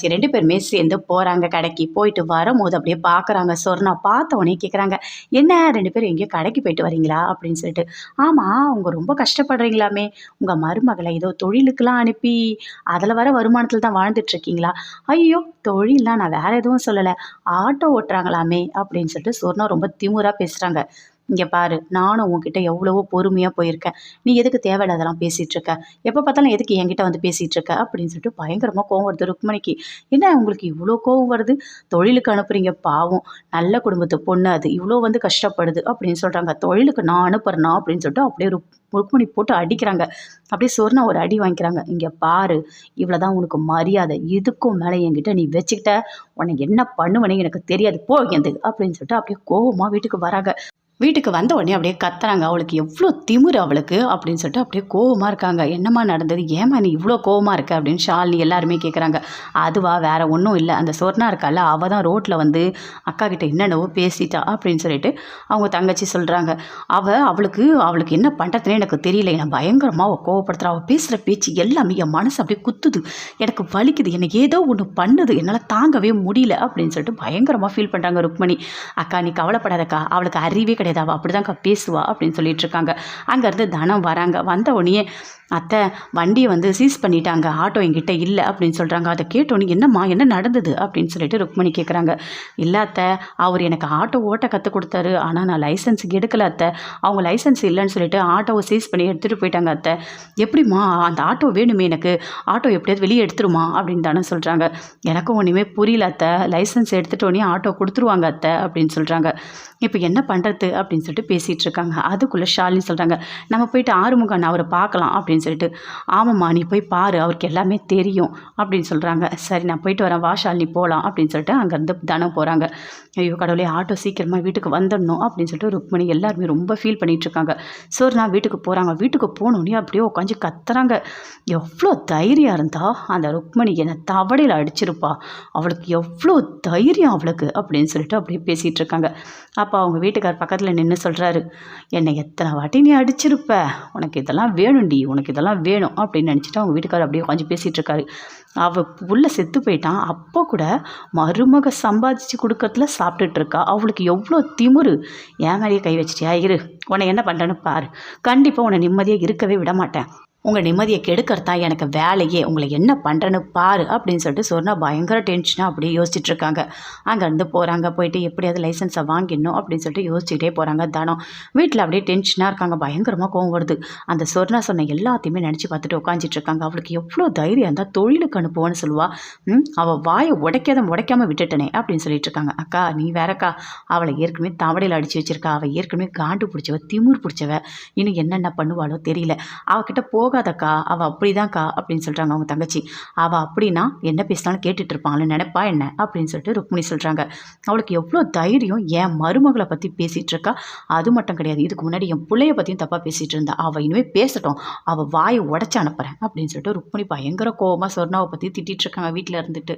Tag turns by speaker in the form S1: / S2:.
S1: சரி ரெண்டு பேருமே சேர்ந்து போகிறாங்க கடைக்கு. போயிட்டு வரும்போது அப்படியே பார்க்குறாங்க சொர்ணா பார்த்த உடனே கேட்குறாங்க என்ன? ரெண்டு பேரும் எங்கேயோ கடைக்கு போயிட்டு வரீங்களா? அப்படின்னு சொல்லிட்டு ஆமாம் அவங்க ரொம்ப கஷ்டப்படுறீங்களாமே. உங்கள் மருமகளை ஏதோ தொழிலுக்கெலாம் அனுப்பி அதில் வர வருமானத்தில் தான் வாழ்ந்துட்டு இருக்கீங்களா? ஐயோ தொழில்லாம் நான் வேறு எதுவும் சொல்லலை. ஆட்டோ ஓட்டுறாங்களாமே. அப்படின்னு சொல்லிட்டு சொர்ணா ரொம்ப திமுறாக பேசுகிறாங்க இங்கே பாரு நானும் உன்கிட்ட எவ்வளவோ பொறுமையாக போயிருக்கேன். நீ எதுக்கு தேவையில்லாதெல்லாம் பேசிகிட்டு இருக்க? எப்போ பார்த்தாலும் எதுக்கு என்கிட்ட வந்து பேசிகிட்டு இருக்க? அப்படின்னு சொல்லிட்டு பயங்கரமாக கோவம் வருது ருக்மணிக்கு. என்ன உங்களுக்கு இவ்வளோ கோவம் வருது? தொழிலுக்கு அனுப்புகிறீங்க பாவம். நல்ல குடும்பத்து பொண்ணு அது. இவ்வளோ வந்து கஷ்டப்படுது அப்படின்னு சொல்கிறாங்க தொழிலுக்கு நான் அனுப்புறேனா? அப்படின்னு சொல்லிட்டு அப்படியே ருக் ருக்மணி போட்டு அடிக்கிறாங்க. அப்படியே சொர்ணா ஒரு அடி வாங்கிக்கிறாங்க. இங்கே பாரு இவ்வளோ தான் உனக்கு மரியாதை. இதுக்கும் மேலே என்கிட்ட நீ வச்சுக்கிட்ட. உனக்கு என்ன பண்ணுவனே எனக்கு தெரியாது. போகிறது அப்படின்னு சொல்லிட்டு அப்படியே கோவமாக வீட்டுக்கு வராங்க. வீட்டுக்கு வந்த உடனே அப்படியே கத்துறாங்க. அவளுக்கு எவ்வளோ திமிரு அவளுக்கு அப்படின்னு சொல்லிட்டு அப்படியே கோவமாக இருக்காங்க. என்னம்மா நடந்தது? ஏம்மா நீ இவ்வளோ கோவமாக இருக்க? அப்படின்னு ஷாலினி எல்லாருமே கேட்குறாங்க அதுவா வேற ஒன்றும் இல்லை. அந்த சொர்ணா இருக்கால அவள் தான் ரோட்டில் வந்து அக்கா கிட்ட என்னென்னவோ பேசிட்டா அப்படின்னு சொல்லிட்டு அவங்க தங்கச்சி சொல்கிறாங்க அவள் அவளுக்கு அவளுக்கு என்ன பண்ணுறதுனே எனக்கு தெரியல. என்னை பயங்கரமாக அவள் கோவப்படுத்துறா. அவள் பேசுகிற பேச்சு எல்லாமே என் மனசு அப்படியே குத்துது. எனக்கு வலிக்குது. எனக்கு ஏதோ ஒன்று பண்ணுது. என்னால் தாங்கவே முடியல அப்படின்னு சொல்லிட்டு பயங்கரமாக ஃபீல் பண்ணுறாங்க ருக்மணி. அக்கா நீ கவலைப்படாதக்கா. அவளுக்கு அறிவே கிடையாது. அவள் அப்படி தான் பேசுவா அப்படின்னு சொல்லிட்டு இருக்காங்க. அங்கேருந்து தனம் வராங்க. வந்த உடனே அத்தை வண்டியை வந்து சீஸ் பண்ணிட்டாங்க. ஆட்டோ என்கிட்ட இல்லை அப்படின்னு சொல்கிறாங்க அதை கேட்டோன்னே என்னம்மா என்ன நடந்தது? அப்படின்னு சொல்லிட்டு ருக்மணி கேட்குறாங்க இல்லை அத்தை அவர் எனக்கு ஆட்டோ ஓட்ட கற்றுக் கொடுத்தாரு. ஆனால் நான் லைசன்ஸுக்கு எடுக்கல அத்தை. அவங்க லைசன்ஸ் இல்லைன்னு சொல்லிட்டு ஆட்டோவை சீஸ் பண்ணி எடுத்துகிட்டு போயிட்டாங்க அத்தை. எப்படிம்மா அந்த ஆட்டோ வேணுமே எனக்கு. ஆட்டோ எப்படியாவது வெளியே எடுத்துருமா? அப்படின்னு தானே சொல்கிறாங்க எனக்கும் ஒன்றுமே புரியல அத்தை. லைசன்ஸ் எடுத்துட்டோன்னே ஆட்டோ கொடுத்துருவாங்க அத்தை அப்படின்னு சொல்கிறாங்க இப்போ என்ன பண்ணுறது அப்படின்னு சொல்லிட்டு பேசிகிட்டு இருக்காங்க. அதுக்குள்ளே ஷாலினி சொல்கிறாங்க நம்ம போயிட்டு ஆறுமுகன் அவரை பார்க்கலாம் அப்படின்னு அப்படின்னு சொல்லிட்டு ஆமாம்மா நீ போய் பாரு அவருக்கு எல்லாமே தெரியும் அப்படின்னு சொல்கிறாங்க சரி நான் போயிட்டு வரேன் வாஷால் நீ போகலாம் அப்படின்னு சொல்லிட்டு அங்கேருந்து தானம் போகிறாங்க ஐயோ கடவுளே ஆட்டோ சீக்கிரமாக வீட்டுக்கு வந்துடணும் அப்படின்னு சொல்லிட்டு ருக்மணி எல்லாருமே ரொம்ப ஃபீல் பண்ணிகிட்ருக்காங்க சார் நான் வீட்டுக்கு போகிறாங்க வீட்டுக்கு போகணுன்னே அப்படியே உட்காந்து கத்துறாங்க. எவ்வளோ தைரியம் இருந்தால் அந்த ருக்மணி என்னை தவடையில் அடிச்சிருப்பா. அவளுக்கு எவ்வளோ தைரியம் அவளுக்கு அப்படின்னு சொல்லிட்டு அப்படியே பேசிகிட்டு இருக்காங்க. அப்போ அவங்க வீட்டுக்கார் பக்கத்தில் நின்று சொல்கிறாரு என்னை எத்தனை வாட்டி நீ அடிச்சிருப்ப? உனக்கு இதெல்லாம் வேணும்டி உனக்கு இதெல்லாம் வேணும் அப்படின்னு நினச்சிட்டு அவங்க வீட்டுக்காரர் அப்படியே உட்காந்து பேசிகிட்டு இருக்காரு அவள் புள்ள செத்து போயிட்டான் அப்போ கூட மருமக சம்பாதிச்சு கொடுக்கறதுல சாப்பிட்டுட்டு இருக்கா அவளுக்கு எவ்வளோ திமிரு. ஏன் மேலேயே கை வச்சிட்டியா? இரு. உன்னை என்ன பண்ணுறேன்னு பாரு. கண்டிப்பாக உன்னை நிம்மதியாக இருக்கவே விட மாட்டேன். உங்கள் நிம்மதியை கெடுக்கிறதா எனக்கு வேலையே உங்களை என்ன பண்ணுறேன்னு பாரு அப்படின்னு சொல்லிட்டு சொன்னா பயங்கர டென்ஷனாக அப்படியே யோசிச்சுட்டு இருக்காங்க. அங்கேருந்து போகிறாங்க போயிட்டு எப்படியாவது லைசன்ஸை வாங்கிடணும் அப்படின்னு சொல்லிட்டு யோசிச்சுட்டே போகிறாங்க தானம். வீட்டில் அப்படியே டென்ஷனாக இருக்காங்க பயங்கரமாக கோவம் வருது. அந்த சொர்ணா சொன்ன எல்லாத்தையுமே நினச்சி பார்த்துட்டு உட்காந்துட்டு இருக்காங்க. அவளுக்கு எவ்வளோ தைரியம் இருந்தால் தொழிலுக்கு அனுப்புவான்னு சொல்லுவா. அவள் வாயை உடைக்காத உடைக்காமல் விட்டுட்டனே அப்படின்னு சொல்லிட்டு இருக்காங்க. அக்கா நீ வேறக்கா. அவளை ஏற்கனவே தவடையில் அடிச்சு வச்சிருக்கா. அவள் ஏற்கனவே காண்டு பிடிச்சவ திமிர் பிடிச்சவ. இன்னும் என்னென்ன பண்ணுவாளோ தெரியல. அவகிட்ட போகாதக்கா அவள் அப்படிதான்க்கா அப்படின்னு சொல்கிறாங்க அவங்க தங்கச்சி. அவள் அப்படின்னா என்ன பேசினாலும் கேட்டுட்டு இருப்பாங்கன்னு நினைப்பா என்ன? அப்படின்னு சொல்லிட்டு ருக்மிணி சொல்கிறாங்க அவளுக்கு எவ்வளோ தைரியம் என் மருமகளை பற்றி பேசிகிட்டு இருக்கா? அது மட்டும் கிடையாது இதுக்கு முன்னாடி என் பிள்ளைய பற்றியும் தப்பாக பேசிகிட்டு இருந்தா. அவள் இனிமேல் பேசட்டும் அவள் வாயை உடச்சி அனுப்புகிறேன் அப்படின்னு சொல்லிட்டு ருக்மிணி பயங்கர கோபமாக சொர்ணாவை பற்றி திட்டிகிட்டு இருக்காங்க வீட்டில் இருந்துட்டு.